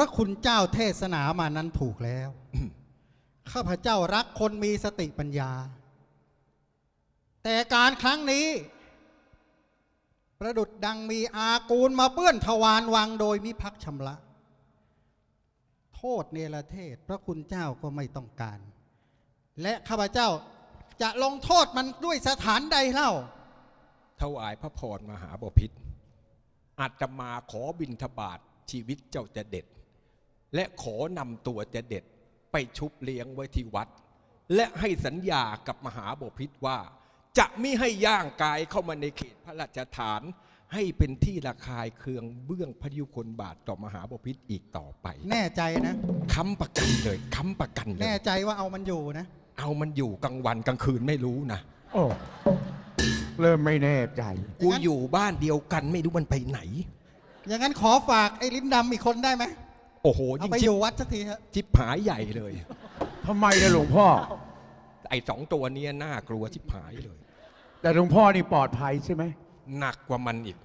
ระคุณเจ้าเทศนามานั้นถูกแล้ว ข้าพเจ้ารักคนมีสติปัญญา แต่การครั้งนี้ ประดุดดังมีอากูลมาเปื้อนทวารวังโดยมิพักชำระ โทษเนรเทศ พระคุณเจ้าก็ไม่ต้องการ และข้าพเจ้าจะลงโทษมันด้วยสถานใดเล่า ถวายพระพรมหาบพิษอาตมาขอบินทบาทชีวิตเจ้าจะเด็ด และขอนำตัวจะเด็ดไปชุบเลี้ยงไว้ที่วัด และให้สัญญากับมหาบพิษว่า จะไม่ให้ย่างกายเข้ามาในเขตพระราชฐาน ให้เป็นที่ระคายเคืองเบื้องพระยุคลบาทต่อมหาบพิษอีกต่อไปแน่ใจนะ ค้ำประกันเลยค้ำประกันเลแน่ย ใจว่าเอามันอยู่นะ เอามันอยู่กลางวันกลางคืนไม่รู้นะ โอ้เริ่มไม่แน่ใจ กูอยู่บ้านเดียวกันไม่รู้มันไปไหน อย่างนั้นขอฝากไอ้ลิ้นดำอีกคนได้ไหม โอ้โหเอายิ่งไปชิอบยู่วัดสักทีฮะชิบหายใหญ่เลย ทำไมนะหลวงพ่อ ไอ้สองตัวเนี้ยน่ากลัวชิบหายเลย แต่หลวงพ่อนี่ปลอดภัยใช่ไหมหนักกว่ามันอีก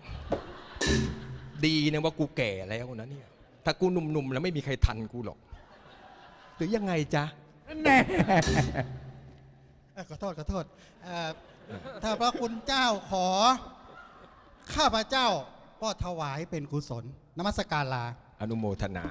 ดีนะว่ากูแก่แล้วนะเนี่ย ถ้ากูหนุ่มๆแล้วไม่มีใครทันกูหรอก หรือยังไงจ๊ะ แน่ เอ่อขอโทษขอโทษเอ่อถ้าพระคุณเจ้าขอ ข้าพเจ้าก็ถวายเป็นกุศลนมัสการลา อนุโมทนา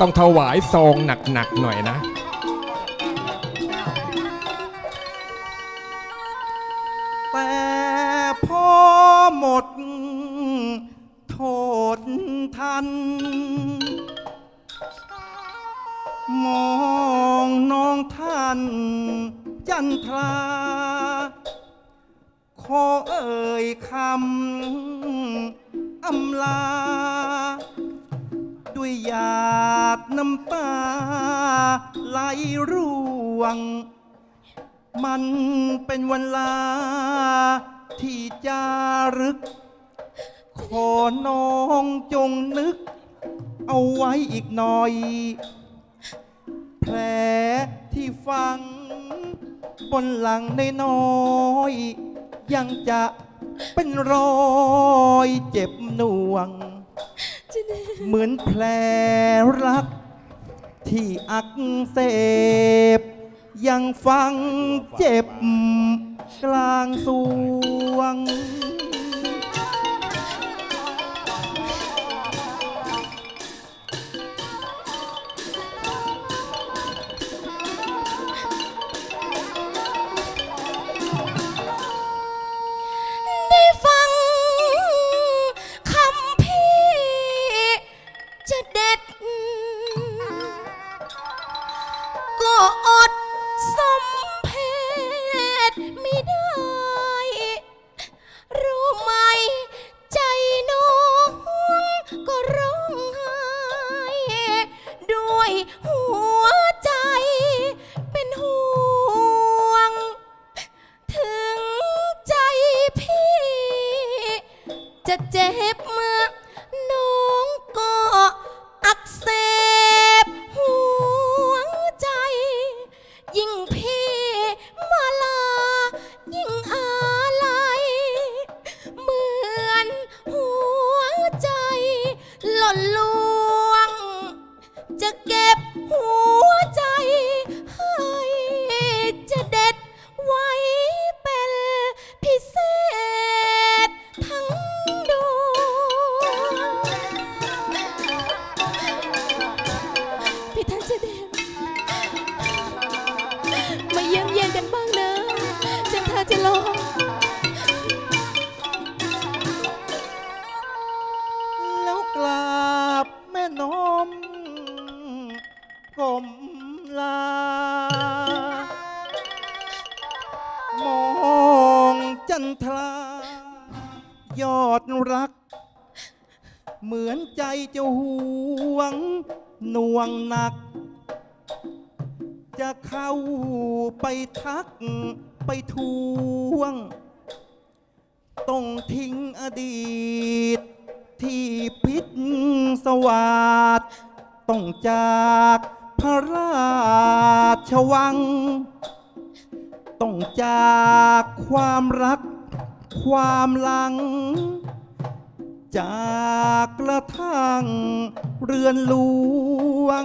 ต้องถวายซองหนักๆหน่อยนะ แต่พอหมด โทษทัน มองน้องท่าน จันทราขอเอ่ยคำอำลา ด้วยหยาดน้ำตาไหลร่วง มันเป็นวันลา ที่จารึก ขอน้องจงนึก เอาไว้อีกหน่อย แผลที่ฟัง บนหลังในน้อยๆยังจะเป็นรอยเจ็บหน่วง เหมือนแผลรัก ที่อักเสบ ยังฟังเจ็บกลางสวง น่วงหนัก จะเข้าไปทักไปทวง ต้องทิ้งอดีต ที่พิษสวาสต้องจากพระราชวัง ต้องจากความรักความหลัง จากกระทั่งเรือนหลวง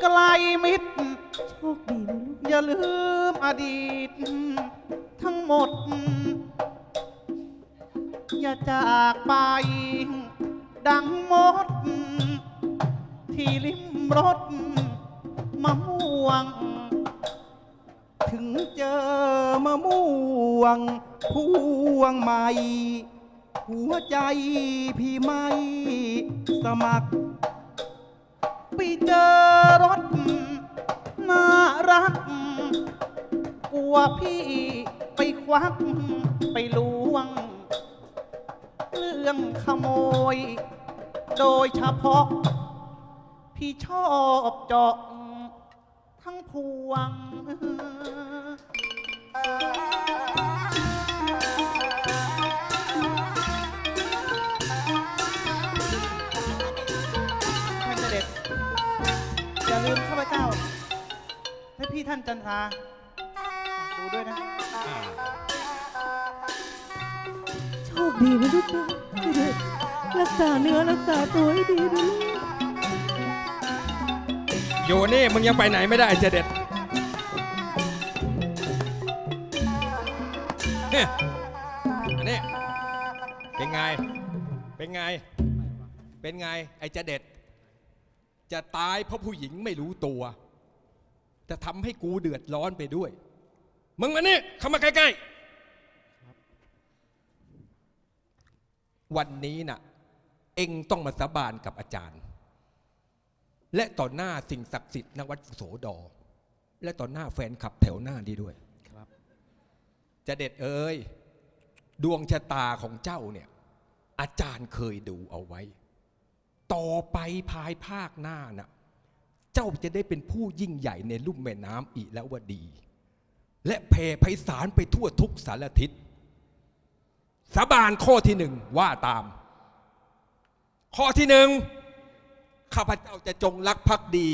ไกลมิตรโชคดีนะลูก อย่าลืมอดีต ทั้งหมด อย่าจากไป ดังมด ที่ริมรถมะม่วง ถึงเจอมะม่วงพวงใหม่ หัวใจพี่ไม่สมัคร ไปเจอรถน่ารัก กลัวพี่ไปควัก ไปลวง เรื่องขโมย โดยเฉพาะ พี่ชอบเจาะทั้งพวง พี่ท่านจันทราดูด้วยนะ โชคดีนะลูกนะเด็กรักษาเนื้อรักษาตัวให้ดีนะลูกอยู่นี่มึงยังไปไหนไม่ได้เจเด็ดเนี่ยอันนี้เป็นไง เป็นไง เป็นไง ไอ้เจเด็ด จะตายเพราะผู้หญิงไม่รู้ตัว จะทำให้กูเดือดร้อนไปด้วย มึงมานี่เข้ามาใกล้ๆ วันนี้น่ะ เองต้องมาสาบานกับอาจารย์ และต่อหน้าสิ่งศักดิ์สิทธิ์ณวัดโสดอ และต่อหน้าแฟนขับแถวหน้าดีด้วยครับ จะเด็ดเอ้ยดวงชะตาของเจ้าเนี่ย อาจารย์เคยดูเอาไว้ ต่อไปภายภาคหน้าน่ะเจ้าจะได้เป็นผู้ยิ่งใหญ่ในลุ่มแม่น้ำอีแล้ววดี และแผ่ไพศาลไปทั่วทุกสารทิศสาบานข้อที่หนึ่งว่าตาม ข้อที่หนึ่งข้าพเจ้าจะจงรักภักดี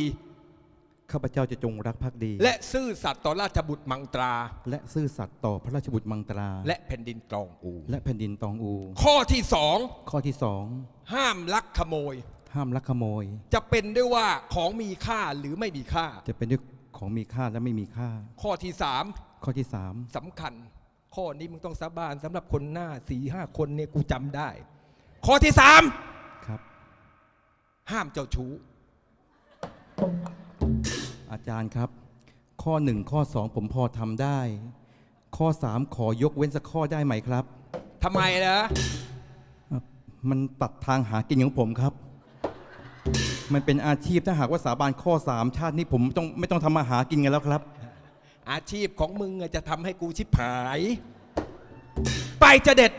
ข้าพเจ้าจะจงรักภักดี และซื่อสัตย์ต่อราชบุตรมังตรา และซื่อสัตย์ต่อพระราชบุตรมังตรา และแผ่นดินตรองอู และแผ่นดินตองอู ข้อที่สองข้อที่สองห้ามลักขโมย ห้ามลักขโมย จะเป็นด้วยว่าของมีค่าหรือไม่มีค่า จะเป็นด้วยของมีค่าและไม่มีค่า ข้อที่สามข้อที่สามสำคัญ ข้อนี้มึงต้องสาบานสำหรับคนหน้าสี่ห้าคนเนี่ยกูจำได้ ข้อที่สามครับ ห้ามเจ้าชู้อาจารย์ครับ ข้อหนึ่งข้อสองผมพอทำได้ ข้อสามขอยกเว้นสักข้อได้ไหมครับทำไมล่ะมันตัดทางหากินของผมครับ มันเป็นอาชีพถ้าหากว่าสาบานข้อสามชาตินี้ผมต้องไม่ต้องทำมาหากินกันแล้วครับ อาชีพของมึงอะจะทำให้กูชิบหาย ไปจะเด็ด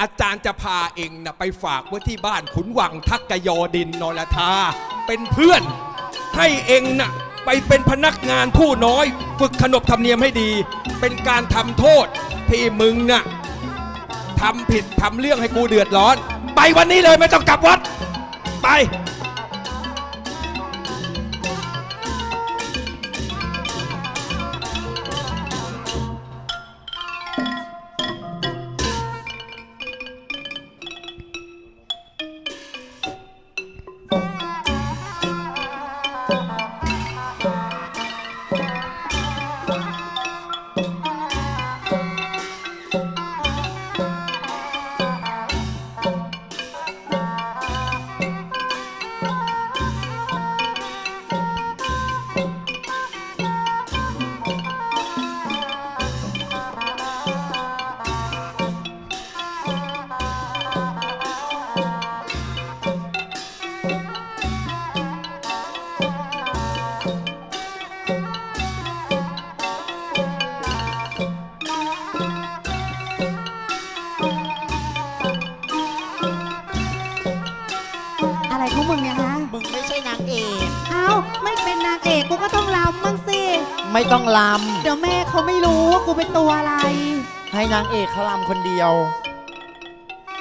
อาจารย์จะพาเองนะไปฝากไว้ที่บ้านขุนวังทักกยอดินนรธาเป็นเพื่อน ให้เองนะไปเป็นพนักงานผู้น้อย ฝึกขนบธรรมเนียมให้ดี เป็นการทำโทษที่มึงนะ่ะทำผิดทำเรื่องให้กูเดือดร้อน ไปวันนี้เลยไม่ต้องกลับวัด ไป มึงเนี่ยฮะมึงไม่ใช่นางเอก เอ้าไม่เป็นนางเอกกูก็ต้องรำบ้างสิไม่ต้องลเดี๋ยวแม่เขาไม่รู้ว่ากูเป็นตัวอะไรให้นางเอกเขาลำคนเดียว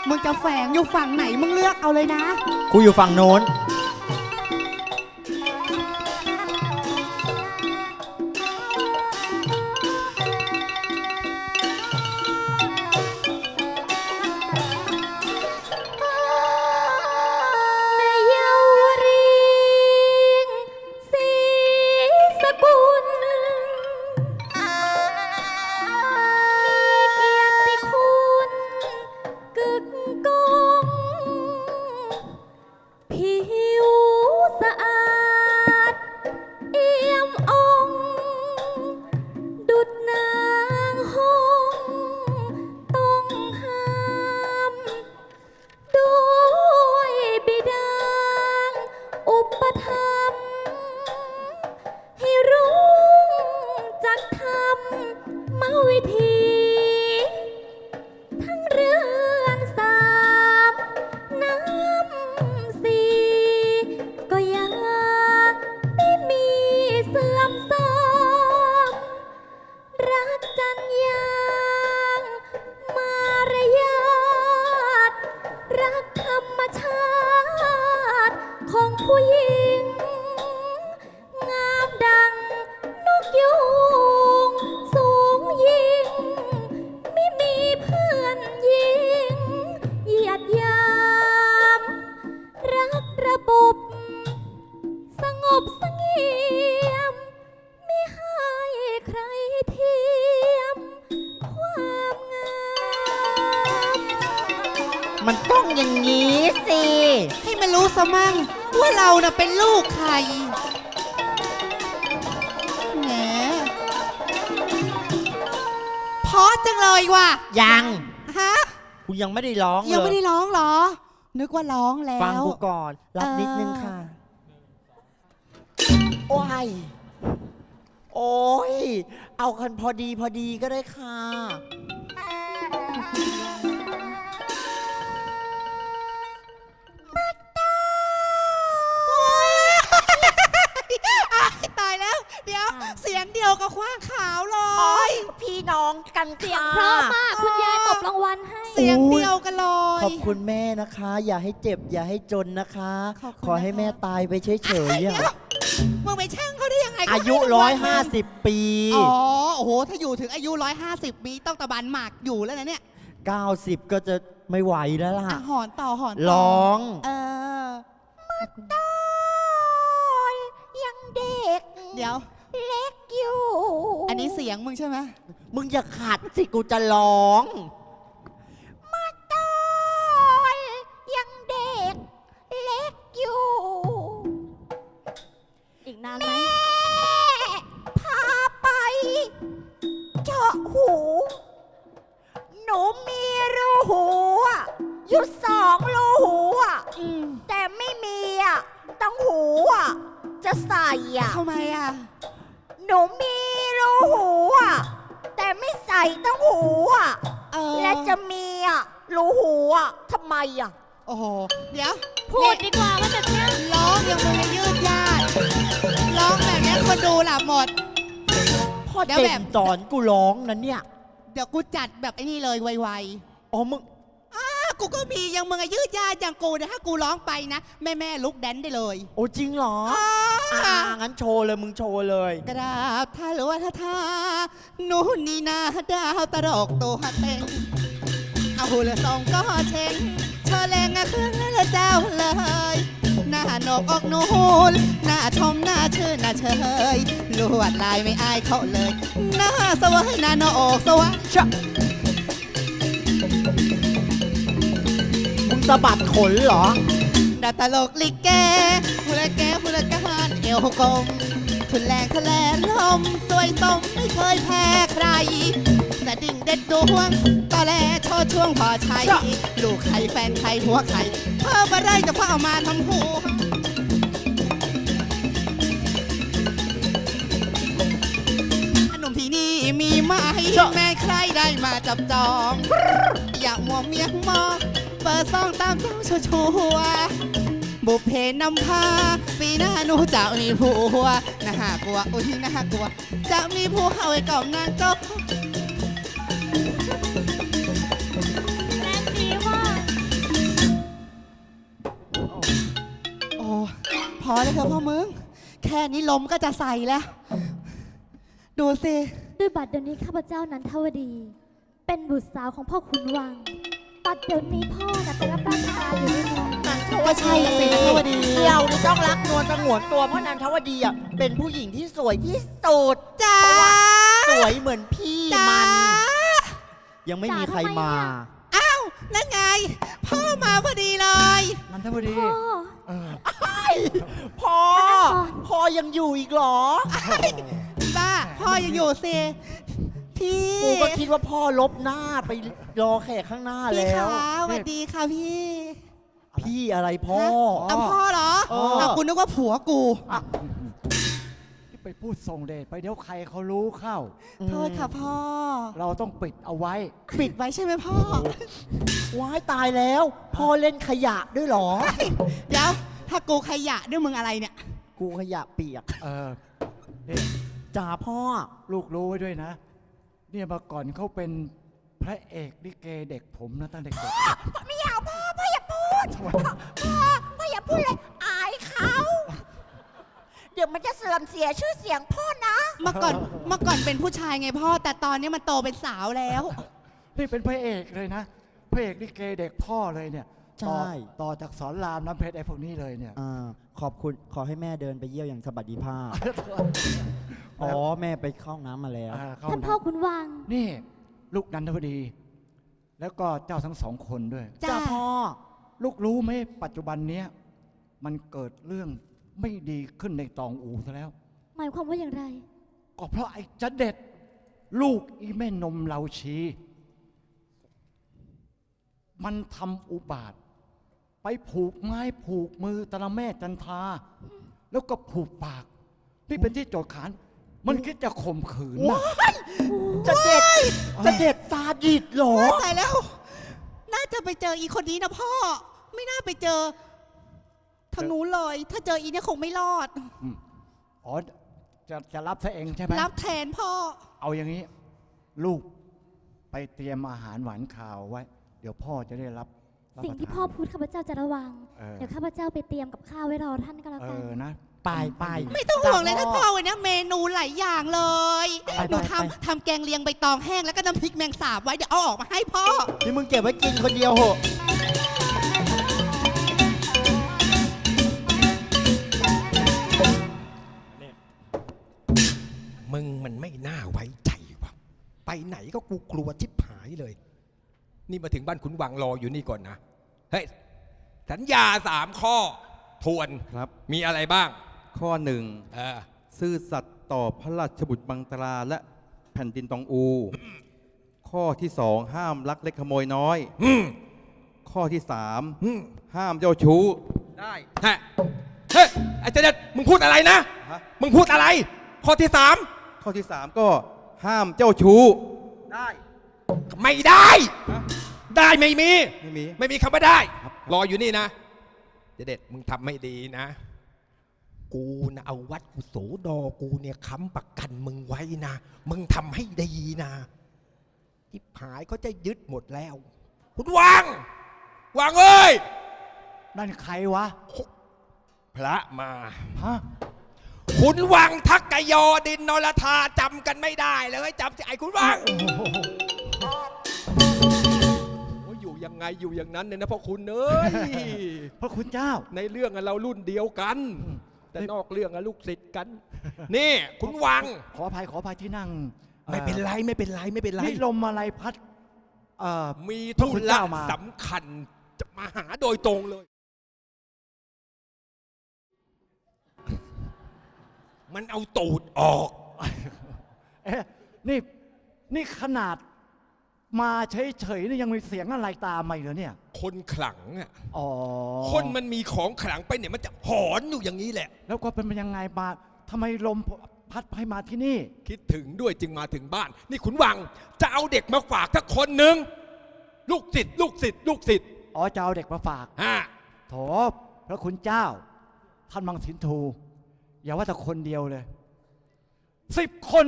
มึงจะแฝงอยู่ฝั่งไหนมึงเลือกเอาเลยนะ กูอยู่ฝั่งโน้น ขอ ยว่ะยังฮะกูยังไม่ได้ร้องเลยยังไม่ได้ร้องเหรอ นึกว่าร้องแล้ว ฟังกูก่อน รับเออนิดนึงค่ะ โอ้ย โอ้ย เอากันพอดีพอดีก็ได้ค่ะ เดี๋ยว เสียงเดียวกับขว้างขาวเลโอ้ยย พี่น้องกันเสียงค่ะเพราะมากคุณยายตบรางวัลให้ เสียงเดียวกันเลย ขอบคุณแม่นะคะ อย่าให้เจ็บ อย่าให้จนนะคะ ขอบคุณขอให้นะคะแม่ตายไปเฉยอ้าวๆเดี๋อะยวมึงไปแช่งเขาได้ยังไงอายุเขให้ร้อยวัห้านสิบปี อ๋อ โอ้โห ถ้าอยู่ถึงอายุ 150ปีต้องตะบันหมากอยู่แล้วนะเนี่ย90 ก็จะไม่ไหวแล้วล่ะ อะหอนต่อหอนต่ร้อง เออ เดี๋ยว เล็กอยู่ อันนี้เสียงมึงใช่ไหมมึงอย่าขัดสิกูจะร้องมาตอนยังเด็ก เล็กอยู่ อีกนานไหมพาไป เจาะหู หนูมีรูหูอะอยู่สองรูหูอะแต่ไม่มีอะต้องหูอะ จะใส่อะทำไมอะ หนูมีรูหูอะแต่ไม่ใส่ต้องหูอะเออและจะมีอะรูหูอะทำไมอะโอ้โห เดี๋ยวพูดดีกว่าว่าแบบเนี้ยร้องยังมึงไม่ยืดยาดร้องแบบนี้คนดูหลับหมด พ่อเดี๋ยวเต็แบบมสอนกูร้องนะเนี่ย เดี๋ยวกูจัดแบบไอ้นี่เลยไวอ๋อมึงๆอะ กูก็มียังมึงอะยืดยาดอย่างกูนะถ้ากูร้องไปนะ แม่แม่ๆลุกแดนได้เลยโอ้จริงเหรออ่อ่าางั้นโชว์เลยมึงโชว์เลย กราบท่าหรือว่าท่าท่าหนูนี่นาดาวตลกตัวเต็งเอาหูละสองก็เชงเชอแรงอะเครื่องละเจ้าเลย หน้าหนกออกนูนหน้าชมหน้าชื่นหน้าเชยลวดลายไม่อายเขาเลย หน้าสวยหน้าโนอกสวยมึง สะบัดขนเหรอ ดาตลกลิเกผู้ละแกผู้ละกานเอวกลมทุนแรงทะเลลมสวยสมไม่เคยแพ้ใครสะดิ่งเด็ดดวงตอแลโชดช่วงพอใช้จ้ะ ลูกใครแฟนใครหัวใครเพิ่มอะไรจะพ่อเอามาทำหัวหนุ่มที่นี่มีไหมแม่ใครได้มาจับจอง อย่ามัวเมียงมอง เปิดซองตามเจ้าชัวชัวบุพเพนำพา ปีหน้าหนูจะมีผัวนะหาากลัวอุ้ยน่ากลัว จะมีผู้เข้าไปกล่อมนางเจ้าแรงดีมาโอ้พอเลยเถอะพ่อมึง แค่นี้ลมก็จะใส่แล้ว ดูสิ ด้วยบัตรเดี๋ยวนี้ข้าพเจ้านันทวดี เป็นบุตรสาวของพ่อขุนวัง ตรเดี๋ยวนี้พ่อน่ะไปรับราชการอยู่ด้วยนะก็ใช่อะสินันทวดี เรานี่ต้องรักนวลสงวนตัวเพราะนันทวดีอะเป็นผู้หญิงที่สวยที่สุดจ้าสวยเหมือนพี่จ้ามัน ยังไม่มีใครมา อ้าวนั่นไง พ่อมาพอดีเลย นันทวดีพ่อ เออพ่อมานั่งก่อนพ่อยังอยู่อีกเหรอ บ้า พ่อยังอยู่สิ พี่ กูก็คิดว่าพ่อลบหน้าไปรอแขกข้างหน้าพี่แล้วคะสวัสดีค่ะพี่พี่อะไรพ่อ เอาพ่อเหรอเออ เอากูนึกว่าผัวกู ที่ไปพูดส่งเดชไปเดี๋ยวใครเขารู้เข้า โทษค่ะพ่อ เราต้องปิดเอาไว้ ปิดไว้ใช่ไหมพ่อ ว้ายตายแล้ว พ่อเล่นขยะด้วยเหรอ เดี๋ยว ถ้ากูขยะด้วยมึงอะไรเนี่ย กูขยะเปียกเออนี่จ่าพ่อ ลูกรู้ไว้ด้วยนะ เนี่ยเมาก่อนเขาเป็นพระเอกลิเกเด็กผมนะตั้งแต่เด็กไม่อยากพ่อพ่ออย่าพูดพ่อพ่ออย่าพูดเลยอายเขาเดี๋ยวมันจะเสื่อมเสียชื่อเสียงพ่อนะเมื่อก่อนเมื่อก่อนเป็นผู้ชายไงพ่อ แต่ตอนนี้มันโตเป็นสาวแล้ว นี่เป็นพระเอกเลยนะ พระเอกลิเกเด็กพ่อเลยเนี่ย ใช่ ต่อต่อจากสอนรามน้ำเพชรไอ้พวกนี้เลยเนี่ย อ่าขอบคุณขอให้แม่เดินไปเยี่ยวอย่างสบัสดิภาพ อ๋อแม่ไปเข้าห้องน้ำมาแล้ว อ่าเข้ท่านพ่อขุนวัง นี่ ลูกนันทวดี แล้วก็เจ้าทั้งสองคนด้วย จ้า จ้าพ่อ ลูกรู้ไหมปัจจุบันเนี้ยมันเกิดเรื่องไม่ดีขึ้นในตองอูซะแล้ว หมายความว่าอย่างไร ก็เพราะไอ้จะเด็ด ลูกอีแม่นมเราชี มันทำอุบาท ไปผูกไม้ผูกมือตะละแม่จันทราแล้วก็ผูกปาก นี่เป็นที่โจทย์ขาน มันคิดจะข่มขืนนะจะเด็ดจะเด็ดซาดิสเหรอตายแล้ว น่าจะไปเจออีคนนี้นะพ่อ ไม่น่าไปเจอทางนู้นเลย ถ้าเจออีเนี่ยคงไม่รอด อ๋อ จะจะรับซะเองใช่ไหม รับแทนพ่อ เอาอย่างนี้ ลูกไปเตรียมอาหารหวานข่าวไว้ เดี๋ยวพ่อจะได้รับรับ สิ่งที่ประทานพ่อพูดข้าพเจ้าจะระวัง เออ เดี๋ยวข้าพเจ้าไปเตรียมกับข้าวไว้รอท่านก็แล้วเอกัน อนะไปไปไม่ต้องห่วงเลยท่านพ่อวันนี้เมนูหลายอย่างเลย ไปหนูไปไป ทำทำแกงเลียงใบตองแห้งแล้วก็น้ำพริกแมงสาบไว้เดี๋ยวเอาออกมาให้พ่อ นี่มึงเก็บไว้กินคนเดียวเหอะมึงมันไม่น่าไว้ใจวะไปไหนก็กูกลัวชิบหายเลย นี่มาถึงบ้านขุนวังรออยู่นี่ก่อนนะ เฮ้ยสัญญาสามข้อทวนครับ มีอะไรบ้าง ข้อหนึ่งเออซื่อสัตย์ต่อพระราชบุตรบังตราและแผ่นดินตองอู ข้อที่สองห้ามลักเล็กขโมยน้อย อืมข้อที่สามอืมห้ามเจ้าชู้ ได้ฮะเฮ้ยไอ้เจเด็ดมึงพูดอะไรนะ ฮะ มึงพูดอะไร ข้อที่สามข้อที่สามก็ห้ามเจ้าชู้ได้ ไม่ได้ ฮะ ได้ไม่มี ไม่มี ไม่มีคำว่าได้ครับ รออยู่นี่นะเจเด็ดมึงทำไม่ดีนะ กูนะเอาวัดกุโสดอกูเนี่ยค้ำประกันมึงไว้นะ มึงทำให้ดีนะที่หายเขาจะยึดหมดแล้ว คุณวาง วางเอ้ย นั่นใครวะ พระมา ฮะ คุณวังทักกยอดินนรธาจำกันไม่ได้เลยจำไอ้คุณวัง โอ้ยอ ยู่ยังไงอยู่อย่างนั้นเนี่ยนะพ่อคุณเอ้ย พระคุณเจ้า ในเรื่องอะเรารุ่นเดียวกัน แต่นอกเรื่องอะลูกศิษย์กัน นี่คุณวัง ขออภัยขออภัยที่นั่งไม่เป็นไรไม่เป็นไรไม่เป็นไรนี่ลมอะไรพัดเอ่อมีพระธุคุณระเจ้ามาสำคัญจะมาหาโดยตรงเลย มันเอาตูดออก เอ๊ะนี่นี่ขนาด มาเฉยๆนี่ยังมีเสียงอะไรตามมาอีกเหรอเนี่ย คนขลังอะอ๋อคนมันมีของขลังไปเนี่ยมันจะหอนอยู่อย่างนี้แหละ แล้วก็เป็นยังไงมาทำไมลมพัดให้มาที่นี่ คิดถึงด้วยจึงมาถึงบ้าน นี่ขุนวังจะเอาเด็กมาฝากสักคนหนึ่งลูกศิษย์ลูกศิษย์ลูกศิษย์อ๋อจะเอาเด็กมาฝากฮะโถพระคุณเจ้า ท่านมังสินทู อย่าว่าแต่คนเดียวเลยสิบคน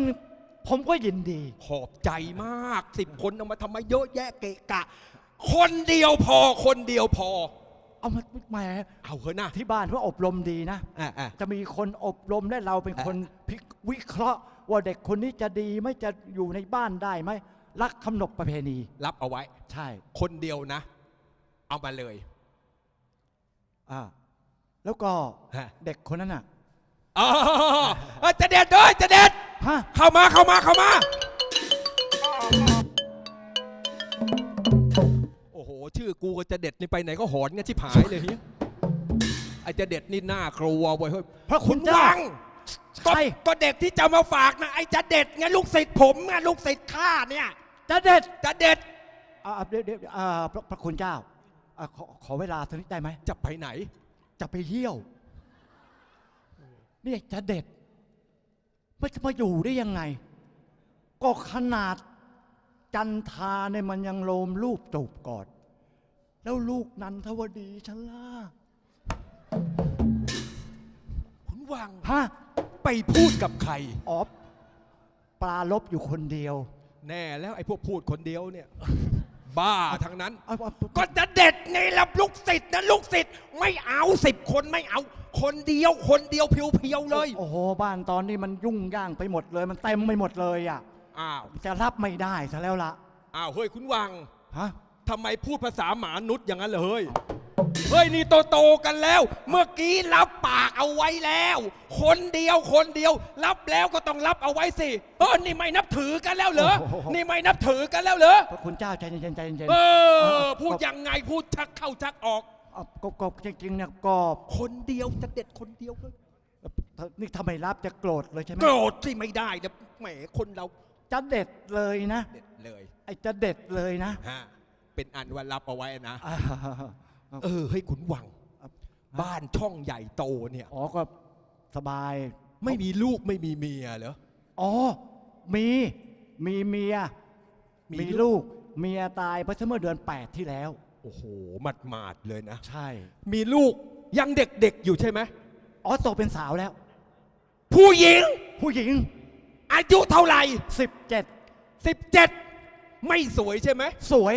ผมก็ยินดี ขอบใจมากสิบคนเอามาทำไมเยอะแยะเกะกะ คนเดียวพอคนเดียวพอ เอามาแหมเอาเถอะนะที่บ้านว่าอบรมดีนะ อะอะ จะมีคนอบรมและเราเป็นคนพิวิเคราะห์ ว่าเด็กคนนี้จะดีไหม่จะอยู่ในบ้านได้ไหมรักคำนบประเพณี รับเอาไว้ ใช่คนเดียวนะ เอามาเลย อ่าแล้วก็ฮะ เด็กคนนั้นอะ อ๋อเอ้ยจะเด็ดเลยจะเด็ด ฮะ เข้ามาเข้ามาเข้ามา โอ้โห ชื่อกูกับจะเด็ดนี่ไปไหนก็หอนกันชิบหายเลยเฮียไอ้จะเด็ดนี่น่ากลัวเว้ยเฮ้ยพระคุณเจ้า วังก็ใช่ ก็เด็กที่จะมาฝากนะไอ้จะเด็ดไงลูกศิษย์ผมไงลูกศิษย์ข้าเนี่ยจะเด็ดจะเด็ดอ่าเดี๋ยวเดี๋ยวอ่าพระพระคุณเจ้าอ่าขอขอเวลาสักนิดได้ไหมจะไปไหน จะไปเยี่ยวเนี่ยจะเด็ด มันจะมาอยู่ได้ยังไง ก็ขนาดจันทาเนี่ยมันยังโลมรูปจูบกอด แล้วลูกนันทวดีฉันล่ะคุณวังฮะไปพูดกับใคร อ๋อปลาลบอยู่คนเดียว แน่แล้วไอ้พวกพูดคนเดียวเนี่ย บ้าทั้งนั้น เอาเอา ก็จะเด็ดไงล่ะลูกศิษย์นะลูกศิษย์ไม่เอาสิบคนไม่เอา คนเดียวคนเดียวเพียวๆเลย โอ้โหบ้านตอนนี้มันยุ่งย่างไปหมดเลย มันเต็มไปหมดเลยอะอ้าว จะรับไม่ได้ซะแล้วละอ้าว เฮ้ย คุณวัง ฮะ ทำไมพูดภาษาหมานุษย์อย่างนั้นเหรอเฮ้ย เฮ้ย นี่โตโตๆกันแล้ว เมื่อกี้รับปากเอาไว้แล้ว คนเดียวคนเดียว รับแล้วก็ต้องรับเอาไว้สิเออนี่ไม่นับถือกันแล้วเหรอนี่ไม่นับถือกันแล้วเหรอ พระคุณเจ้าใจเย็นๆใจเย็นเอๆอพูดยังไงพูดชักเข้าชักออกเอาก็ก็จริงๆเนี่ยก็คนเดียวจะเด็ดคนเดียวเลยนี่ทำไมรับจะโกรธเลยใช่ไหมโกรธสิไม่ได้นะแหมคนเราจะเด็ดเลยนะ เด็ดเลยไอ้จะเด็ดเลยนะฮะเป็นอันว่ารับเอาไว้นะอ่าเออเฮ้ยขุนวัง บ้านช่องใหญ่โตเนี่ย อ๋อก็สบาย ไม่มีลูกไม่มีเมียเหรอ อ๋อ มี มีเมีย มีมีลูลูกกเมียตายเพราะเมื่อเดือน 8 ที่แล้ว โอ้โหหมัดหมาดๆเลยนะ ใช่ มีลูกยังเด็กๆอยู่ใช่ไหม อ๋อโตเป็นสาวแล้ว ผู้หญิงผู้หญิง อายุเท่าไหร่17 17 ไม่สวยใช่ไหม สวย